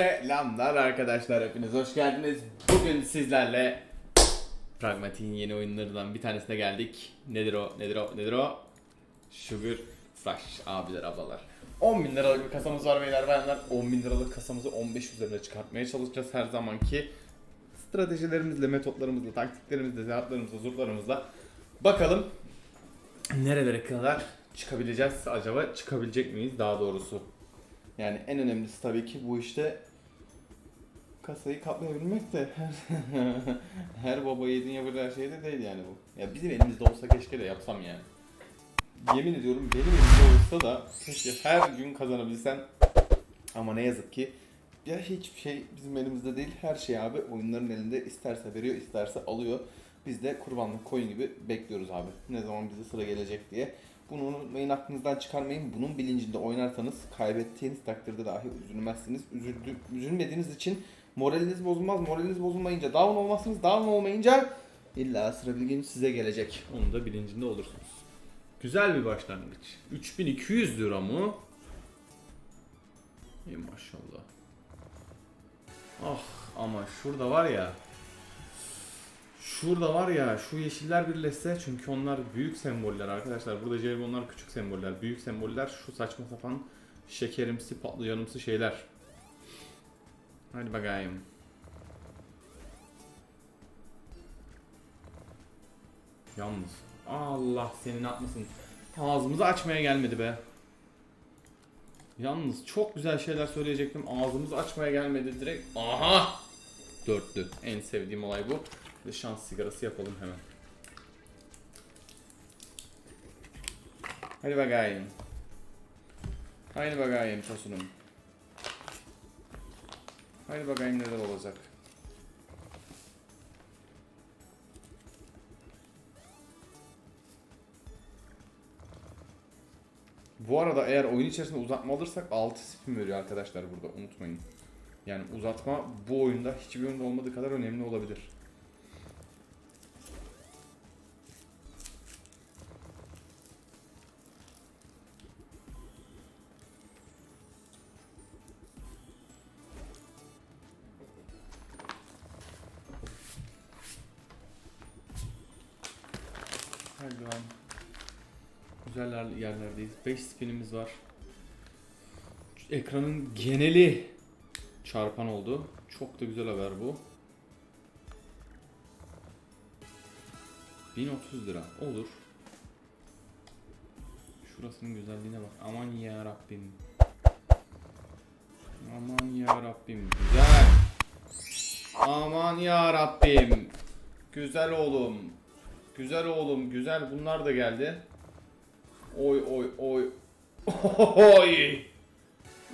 Selamlar arkadaşlar hepiniz hoş geldiniz. Bugün sizlerle Pragmatik'in yeni oyunlarından bir tanesine geldik. Nedir o? Nedir o? Nedir o? Sugar Rush abiler ablalar. 10 bin liralık bir kasamız var beyler bayanlar. 10 bin liralık kasamızı 15 üzerine çıkartmaya çalışacağız her zamanki stratejilerimizle, metotlarımızla, taktiklerimizle, zehatlarımızla, zurtlarımızla. Bakalım nerelere kadar çıkabileceğiz acaba? Çıkabilecek miyiz daha doğrusu? Yani en önemlisi tabii ki bu işte kasayı kaplayabilmek de her, her baba yiğidin yapacağı şey de değil yani bu. Ya bizim elimizde olsa keşke de yapsam yani. Yemin ediyorum benim elimde olsa da keşke her gün kazanabilsem. Ama ne yazık ki ya hiçbir şey bizim elimizde değil. Her şey abi oyunların elinde isterse veriyor isterse alıyor. Biz de kurbanlık koyun gibi bekliyoruz abi. Ne zaman bize sıra gelecek diye. Bunu unutmayın aklınızdan çıkarmayın. Bunun bilincinde oynarsanız kaybettiğiniz takdirde dahi üzülmezsiniz. Üzüldü, üzülmediğiniz için moraliniz bozulmaz. Moraliniz bozulmayınca down olmazsınız. Down olmayınca illa sıra bir gün size gelecek. Onun da bilincinde olursunuz. Güzel bir başlangıç. 3200 lira mı? İyi maşallah. Ah ama şurada var ya. Şurada var ya şu yeşiller birleşse çünkü onlar büyük semboller arkadaşlar. Burada jelibonlar küçük semboller. Büyük semboller şu saçma sapan şekerimsi patlıcanımsı şeyler. Hadi bakayım. Yalnız Allah seni ne yapmasın. Ağzımızı açmaya gelmedi be. Yalnız çok güzel şeyler söyleyecektim. Ağzımızı açmaya gelmedi direkt. Aha! Dörtlü. En sevdiğim olay bu. Ve şans sigarası yapalım hemen. Hadi bakayım. Hadi bakayım tosunum. Hadi bakayım neler olacak. Bu arada eğer oyun içerisinde uzatma alırsak 6 spin veriyor arkadaşlar burada unutmayın. Yani uzatma bu oyunda hiçbir oyunda olmadığı kadar önemli olabilir. Hadi lan. Güzel yer- yerlerdeyiz. 5 spinimiz var. Ekranın geneli çarpan oldu. Çok da güzel haber bu. 1030 lira olur. Şurasının güzelliğine bak. Aman ya Rabbim. Aman ya Rabbim. Güzel. Aman ya Rabbim. Güzel oğlum. Güzel oğlum. Güzel. Bunlar da geldi. Oy oy oy. Oy.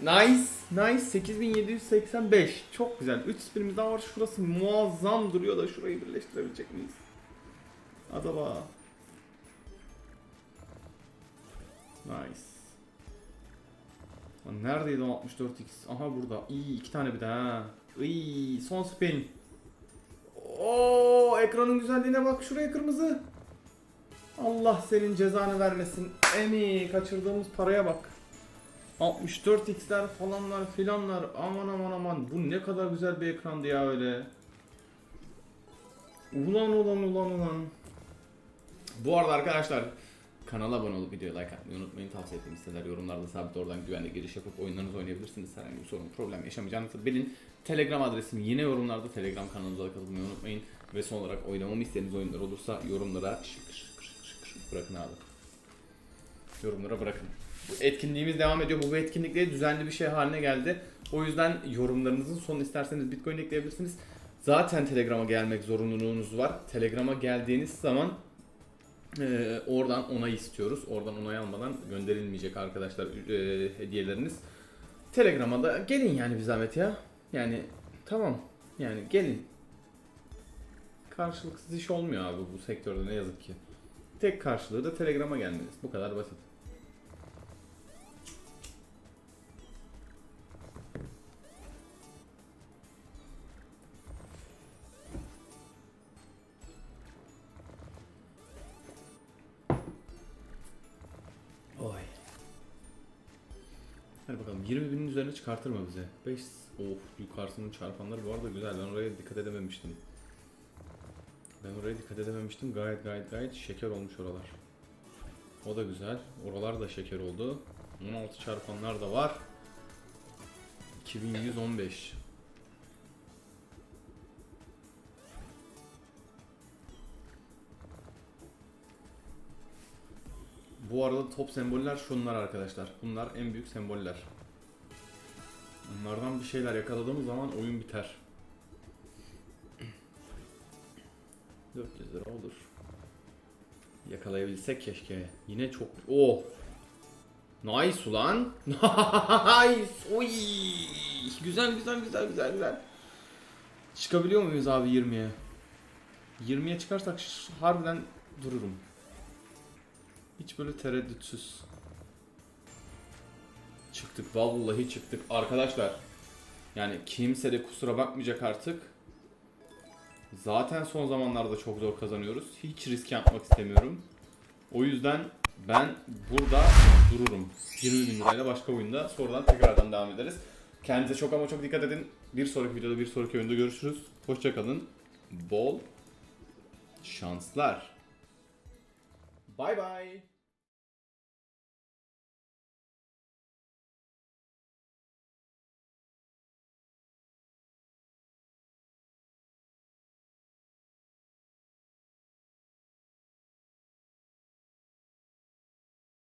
Nice. Nice. 8785. Çok güzel. 3 spinimiz daha var. Şurası muazzam duruyor da şurayı birleştirebilecek miyiz? Acaba. Nice. Lan neredeydi o 64x? Aha burada. İyi iki tane bir daha. İyi son spin. Oo ekranın güzelliğine bak şuraya kırmızı. Allah senin cezanı vermesin. Emi kaçırdığımız paraya bak. 64x'ler falanlar filanlar aman aman aman bu ne kadar güzel bir ekrandı ya öyle. Ulan ulan ulan ulan. Bu arada arkadaşlar kanala abone olup videoya like atmayı unutmayın. Tavsiye ettiğim siteler yorumlarda sabit oradan güvenli giriş yapıp oyunlarınızı oynayabilirsiniz. Herhangi bir sorun problem yaşamayacağınızı bilin. Telegram adresim yine yorumlarda. Telegram kanalımıza da katılmayı unutmayın. Ve son olarak oynamamı istediğiniz oyunlar olursa yorumlara şık şık şık şık şık bırakın abi. Yorumlara bırakın. Bu etkinliğimiz devam ediyor. Bu etkinlikleri düzenli bir şey haline geldi. O yüzden yorumlarınızın son isterseniz Bitcoin ekleyebilirsiniz. Zaten Telegram'a gelmek zorunluluğunuz var. Telegram'a geldiğiniz zaman ee, oradan onay istiyoruz. Oradan onay almadan gönderilmeyecek arkadaşlar e, hediyeleriniz. Telegram'a da gelin yani bir zahmet ya. Yani tamam. Yani gelin. Karşılıksız iş olmuyor abi bu sektörde ne yazık ki. Tek karşılığı da Telegram'a gelmeniz. Bu kadar basit. Hadi bakalım 20 binin üzerine çıkartır mı bize? 5 Of yukarısının çarpanları bu arada güzel. Ben oraya dikkat edememiştim. Ben oraya dikkat edememiştim. Gayet gayet gayet şeker olmuş oralar. O da güzel. Oralar da şeker oldu. 16 çarpanlar da var. 2115. Bu arada top semboller şunlar arkadaşlar. Bunlar en büyük semboller. Bunlardan bir şeyler yakaladığımız zaman oyun biter. 400 lira olur. Yakalayabilsek keşke. Yine çok... Oh! Nice ulan. Nice. Oy. Güzel güzel güzel güzel güzel. Çıkabiliyor muyuz abi 20'ye? 20'ye çıkarsak harbiden dururum. Hiç böyle tereddütsüz. Çıktık vallahi çıktık arkadaşlar. Yani kimse de kusura bakmayacak artık. Zaten son zamanlarda çok zor kazanıyoruz. Hiç risk yapmak istemiyorum. O yüzden ben burada dururum. 20 bin lirayla başka oyunda sonradan tekrardan devam ederiz. Kendinize çok ama çok dikkat edin. Bir sonraki videoda bir sonraki oyunda görüşürüz. Hoşçakalın. Bol şanslar. Bye bye.